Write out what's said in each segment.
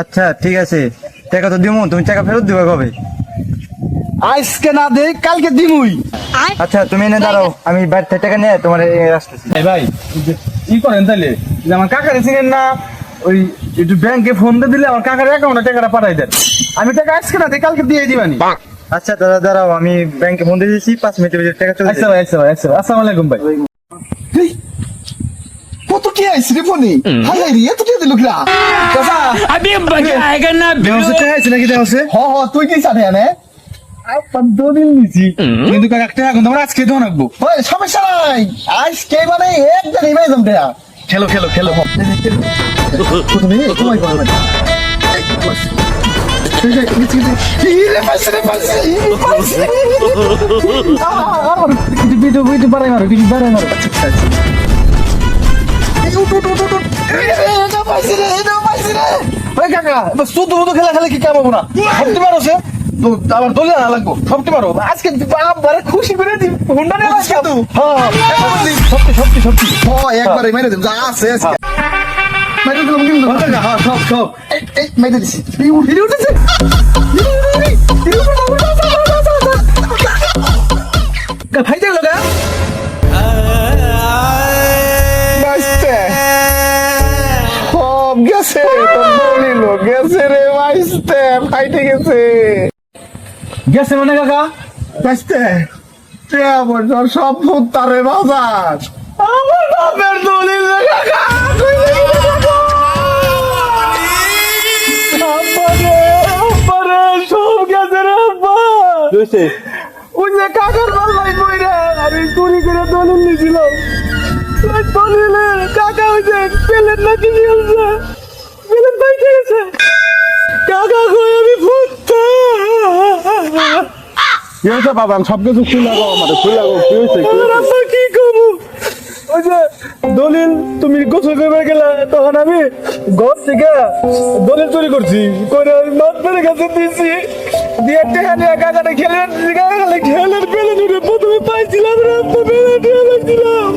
আচ্ছা ঠিক আছে। টাকা তো দিমু তুমি টাকা ফেরত দিবে কবে? আজকে না দে কালকে দিমুই। আচ্ছা তুমি এনে দাঁড়াও আমি বাড়ি থেকে টাকা নিয়ে তোমার এই আসতেছি। এই ভাই ই করেন তাহলে যে আমার কাকারে চিনেন না ওই একটু ব্যাংকে ফোন দিয়ে দিলে আমার কাকার অ্যাকাউন্টে টাকাটা পাঠাই দেন। আমি টাকা আজকে না দে কালকে দিয়ে দিবানি আচ্ছা দাদা দাঁড়াও আমি ব্যাংকে ফোন দিয়ে দিয়েছি পাঁচ মিনিটের ভিতরে টাকা চলে আচ্ছা। ভাই আচ্ছা ভাই আচ্ছা আসসালামু আলাইকুম ভাই। কত কে আইস রে ফোনে? হাই হাই রে এত কে দিল কিরা? अभी मजा आएगा ना দেওয়া হচ্ছে টাকা আছে নাকি দেওয়া হচ্ছে হ হ তুই কি জানে আনে আপনার দুদিন নিছি কিন্তু কাকা টাকা কিন্তু আমরা আজকে দেওয়া রাখবো ওই সমস্যা নাই আজকে মানে একদম ইমাই জম দেয়া খেলো খেলো খেলো প্রথমে তোমায় করা মানে রে পাইছে রে পাইছে কিছু ভিডিও ভিডিও বাড়াই মারো কিছু বাড়াই মারো ওই কাকা শুধু শুধু খেলা খেলে কি কামাবো না সবটি মারো সে আবার দলে না লাগবো সবটি মারো আজকে বারে খুশি করে দি হুন্ডা নিয়ে আসছে তো হ্যাঁ সবটি সবটি সবটি হ একবারে মেরে দিম যা আছে আজকে মেরে দিলাম কিন্তু হ্যাঁ সব সব এই মেরে দিছি উঠে উঠেছে ভাই দেখল গা সব গেছে গেছে রে বাইস্তে ফাইটে গেছে। গেছে মানে কাকা? বাইস্তে তে আমার সব ভূত তারে বাজার। আমার বাপের দলিল রে কাকা ওই যে কাকার পাল্লাই কইরা আমি চুরি করে দলিল নিয়েছিলাম। কাকা ওই যে পেলেন নাকি নিয়েছে কাকা কই আমি ফুটতে কি হয়েছে বাবা সব কিছু খুলে লাগাও আমাদের, খুলে লাগাও কি হয়েছে হয়েছে? কি করব? ওই যে দলিল তুমি গোসল করবে গেলে, তখন আমি ঘর থেকে দলিল চুরি করছি, করে ওই মাতবের কাছে দিয়েছি। দিয়ে টেকা নিয়ে কাকাটা খেলে কাকাটা খেলে পেলে প্রথমে পাইছিলাম রে আব্বা পেলে ঠেলেছিলাম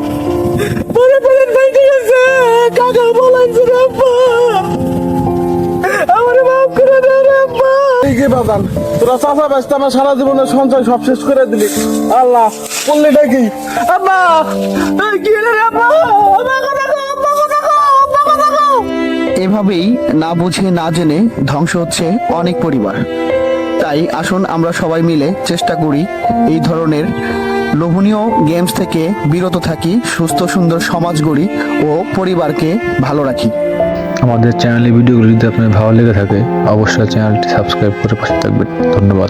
তোরা চাচা ব্যস্ত আমার সারা জীবনের সঞ্চয় সব শেষ করে দিলি আল্লাহ কি। এভাবেই না বুঝে না জেনে ধ্বংস হচ্ছে অনেক পরিবার তাই আসুন আমরা সবাই মিলে চেষ্টা করি এই ধরনের লোভনীয় গেমস থেকে বিরত থাকি সুস্থ সুন্দর সমাজ গড়ি ও পরিবারকে ভালো রাখি আমাদের চ্যানেলে ভিডিওগুলো যদি আপনার ভালো লেগে থাকে, অবশ্যই চ্যানেলটি সাবস্ক্রাইব করে পাশে থাকবেন। ধন্যবাদ।